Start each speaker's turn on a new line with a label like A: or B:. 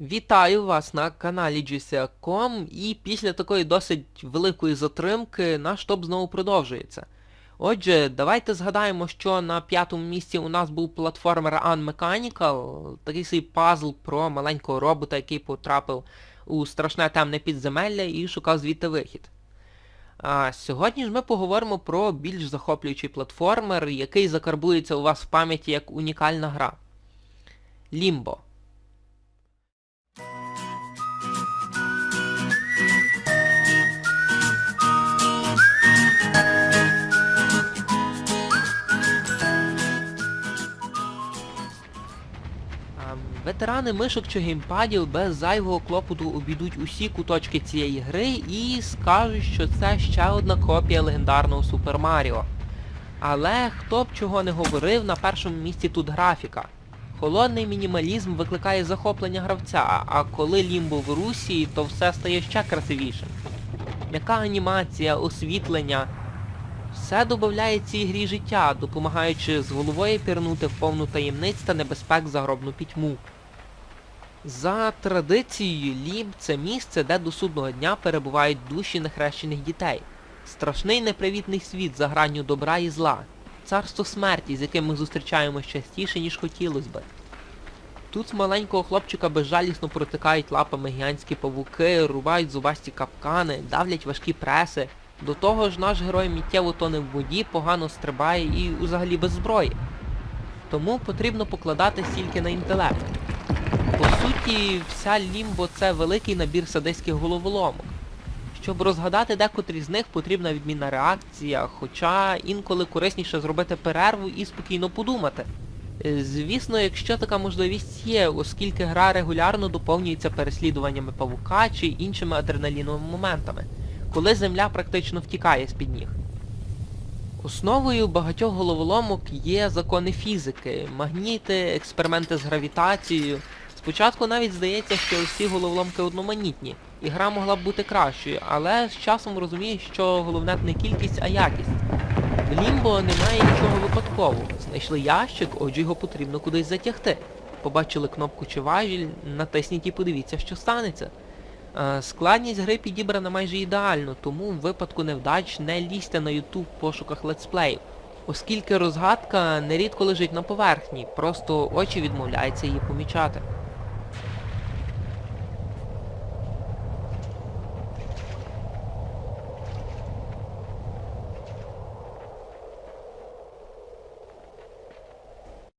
A: Вітаю вас на каналі GCA.com і після такої досить великої затримки наш топ знову продовжується. Отже, давайте згадаємо, що на п'ятому місці у нас був платформер Unmechanical, такий свій пазл про маленького робота, який потрапив у страшне темне підземелля і шукав звідти вихід. А сьогодні ж ми поговоримо про більш захоплюючий платформер, який закарбується у вас в пам'яті як унікальна гра. Limbo. Ветерани мишок чи геймпадів без зайвого клопоту обійдуть усі куточки цієї гри і скажуть, що це ще одна копія легендарного Супер Маріо. Але хто б чого не говорив, на першому місці тут графіка. Холодний мінімалізм викликає захоплення гравця, а коли лімбо в русі, то все стає ще красивішим. М'яка анімація, освітлення, все додає цій грі життя, допомагаючи з головою пірнути в повну таємниць та небезпек загробну пітьму. За традицією, Лімб це місце, де до судного дня перебувають душі нехрещених дітей. Страшний непривітний світ за гранню добра і зла. Царство смерті, з яким ми зустрічаємось частіше, ніж хотілося би. Тут маленького хлопчика безжалісно протикають лапами гігантські павуки, рубають зубасті капкани, давлять важкі преси. До того ж наш герой миттєво тоне в воді, погано стрибає і взагалі без зброї. Тому потрібно покладати стільки на інтелект. По суті, вся лімбо це великий набір садистських головоломок. Щоб розгадати декотрі з них потрібна відмінна реакція, хоча інколи корисніше зробити перерву і спокійно подумати. Е, Звісно, якщо така можливість є, оскільки гра регулярно доповнюється переслідуваннями павука чи іншими адреналіновими моментами, коли земля практично втікає з-під ніг. Основою багатьох головоломок є закони фізики, магніти, експерименти з гравітацією. Спочатку навіть здається, що усі головоломки одноманітні, і гра могла б бути кращою, але з часом розумієш, що головне не кількість, а якість. В Лімбо немає нічого випадкового. Знайшли ящик, отже його потрібно кудись затягти. Побачили кнопку чи важіль, натисніть і подивіться, що станеться. Е, Складність гри підібрана майже ідеально, тому в випадку невдач не лізьте на YouTube в пошуках летсплеїв, оскільки розгадка нерідко лежить на поверхні, просто очі відмовляються її помічати.